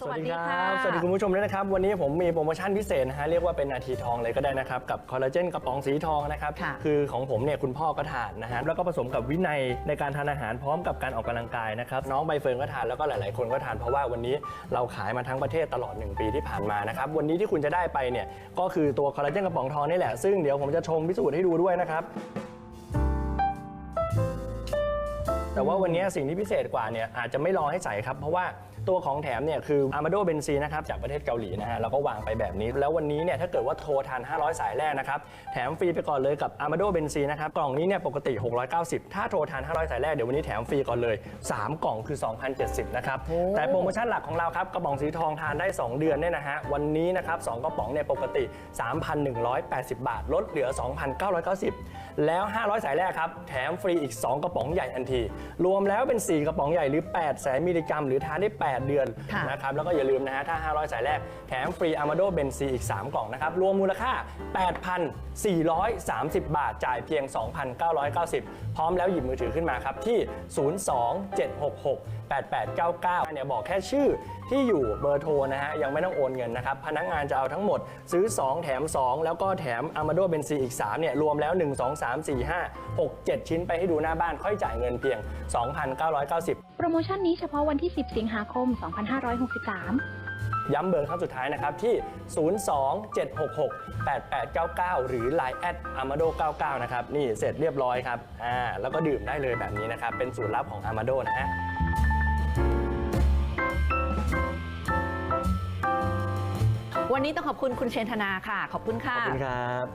สวัสดีค่ะ สวัสดีคุณผู้ชมด้วยนะครับ วันนี้ผมมีโปรโมชั่นพิเศษนะฮะ เรียกว่าเป็นนาทีทองเลยก็ได้นะครับ กับคอลลาเจนกระป๋องสีทองนะครับค่ะคือของผมเนี่ยคุณพ่อก็ทานนะฮะ แล้วก็ผสมกับวินัยในการทานอาหารพร้อมกับการออกกำลังกายนะครับ น้องใบเฟิร์นก็ทานแล้วก็หลาย ๆ คนก็ทานเพราะว่าวันนี้เราขายมาทั้งประเทศตลอด 1 ปีที่ผ่านมานะครับ วันนี้ที่คุณจะได้ไปเนี่ยก็คือตัวคอลลาเจนกระป๋องทองนี่แหละ ซึ่งเดี๋ยวผมจะชงพิสูจน์ให้ดูด้วยนะครับ แต่ว่าวันนี้สิ่งที่พิเศษกว่าเนี่ยอาจจะไม่รอให้ใส่ครับ เพราะว่าตัวของแถมเนี่ยคืออามาโดเบนซีนะครับจากประเทศเกาหลีนะฮะเราก็วางไปแบบนี้ แล้ววันนี้เนี่ยถ้าเกิดว่าโทรทาน500 สายแรกนะครับแถมฟรีไปก่อนเลยกับอามาโดเบนซีนะครับกล่องนี้เนี่ยปกติ 690 ถ้าโทรทาน500 สายแรกเดี๋ยววันนี้แถมฟรีก่อนเลย 3 กล่องคือ 2,070นะครับแต่โปรโมชั่นหลักของเราครับกระป๋องสีทองทานได้ 2 เดือนเนี่ยนะฮะวันนี้นะครับสองกระป๋องเนี่ยปกติ 3,180 บาท ลดเหลือ 2,990 แล้ว 500 สายแรกครับแถมฟรีอีก 2 กระป๋องใหญ่ทันทีรวมแล้วเป็น 4 กระป๋องใหญ่หรือ 8 แสนมิลลิกรัม หรือทานได้ 8 เดือนค่ะนะครับแล้วก็อย่าลืมนะฮะถ้า 500 สายแรกแถมฟรีอามาโดเบนซีอีก 3 กล่องนะครับ รวมมูลค่า 8,430 บาทจ่ายเพียง 2,990 พร้อมแล้วหยิบมือถือขึ้นมาครับ ที่ 02766 8899 เนี่ยบอกแค่ชื่อที่อยู่เบอร์โทรนะฮะ ยังไม่ต้องโอนเงินนะครับ พนักงานจะเอาทั้งหมดซื้อ 2 แถม 2 แล้วก็แถมอามาโดเบนซีอีก 3 เนี่ย รวมแล้ว 1 2 3 4 5 6 7 ชิ้นไปให้ดูหน้าบ้านค่อยจ่ายเงินเพียง2,990 โปรโมชั่นนี้เฉพาะวันที่ 10 สิงหาคม 2563ย้ำเบอร์ครั้งสุดท้ายนะครับที่ 027668899 หรือ Line แอด amado 99นะครับ นี่เสร็จเรียบร้อยครับ อ่า แล้วก็ดื่มได้เลยแบบนี้นะครับ เป็นสูตรลับของ amado นะฮะวันนี้ต้องขอบคุณคุณเชนธนาค่ะ ขอบคุณขค่ะอบคุณครับ